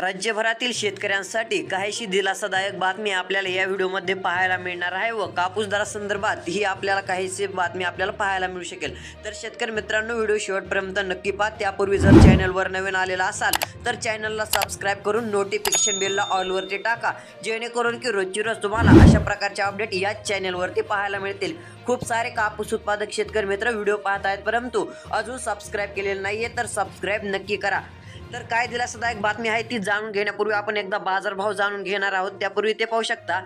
राज्यभरातील शेतकऱ्यांसाठी काहीशी दिलासादायक बातमी आपल्याला या व्हिडिओमध्ये पाहायला मिळणार आहे व कापूस दरासंदर्भात ही आपल्याला काहीशी बातमी आपल्याला पाहायला मिळू शकेल. तर शेतकरी मित्रांनो व्हिडिओ शेवटपर्यंत नक्की पाहा. त्यापूर्वी जर चॅनलवर नवीन आलेला असाल तर चॅनलला सबस्क्राईब करून नोटिफिकेशन बेलला ऑलवरती टाका. जेणेकरून की रोजची रोज तुम्हाला अशा प्रकारचे अपडेट याच चॅनलवरती पाहायला मिळतील. खूप सारे कापूस उत्पादक शेतकरी मित्र व्हिडिओ पाहत आहेत परंतु अजून सबस्क्राईब केलेले नाही आहे तर सबस्क्राईब नक्की करा. तर काय दिलासादायक बातमी आहे ती जाणून घेण्यापूर्वी आपण एकदा बाजारभाव जाणून घेणार आहोत. त्यापूर्वी ते पाहू शकता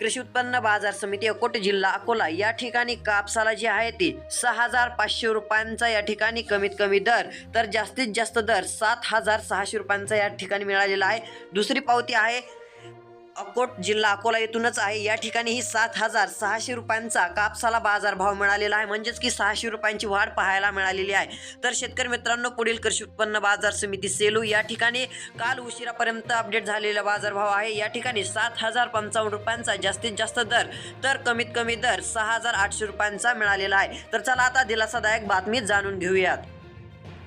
कृषी उत्पन्न बाजार समिती अकोट जिल्हा अकोला या ठिकाणी कापसाला जी आहे ती सहा हजार पाचशे रुपयांचा या ठिकाणी कमीत कमी दर तर जास्तीत जास्त दर सात हजार सहाशे रुपयांचा या ठिकाणी मिळालेला आहे. दुसरी पावती आहे अकोट जिल्हा अकोला येथूनच आहे. या ठिकाणी ही सात हजार सहाशे रुपयांचा कापसाला बाजारभाव मिळालेला आहे. म्हणजेच की सहाशे रुपयांची वाढ पाहायला मिळालेली आहे. तर शेतकरी मित्रांनो पुढील कृषी उत्पन्न बाजार समिती सेलू या ठिकाणी काल उशिरापर्यंत अपडेट झालेला बाजारभाव आहे. या ठिकाणी सात हजार पंचावन्न रुपयांचा जास्तीत जास्त दर तर कमीत कमी दर सहा हजार आठशे रुपयांचा मिळालेला आहे. तर चला आता दिलासादायक बातमी जाणून घेऊयात.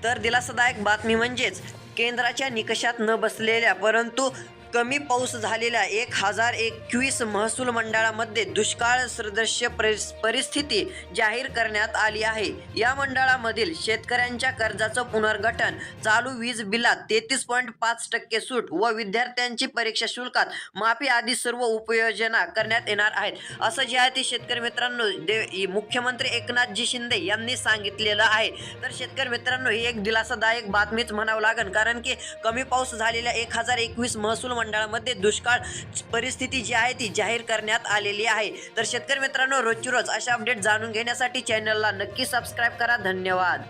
तर दिलासादायक बातमी म्हणजेच केंद्राच्या निकषात न बसलेल्या परंतु कमी पाऊस झालेल्या एक हजार एकवीस महसूल मंडळामध्ये दुष्काळ सदृश्य परिस्थिती जाहीर करण्यात आली आहे. या मंडळामधील शेतकऱ्यांच्या कर्जाचं पुनर्गठन चालू वीज बिलात तेहतीस पॉईंट पाच टक्के सूट व विद्यार्थ्यांची परीक्षा शुल्कात माफी आदी सर्व उपयोजना करण्यात येणार आहेत. असं जे आहे ते शेतकरी मित्रांनो दे मुख्यमंत्री एकनाथजी शिंदे यांनी सांगितलेलं आहे. तर शेतकरी मित्रांनो ही एक दिलासादायक बातमीच म्हणावं लागेल. कारण की कमी पाऊस झालेल्या एक हजार एकवीस महसूल मंडळामध्ये दुष्काळ परिस्थिती जी आहे ती जाहीर करण्यात आलेली आहे. तर शेतकरी मित्रांनो रोजची रोज अशा अपडेट जाणून घेण्यासाठी चॅनलला नक्की सबस्क्राईब करा. धन्यवाद.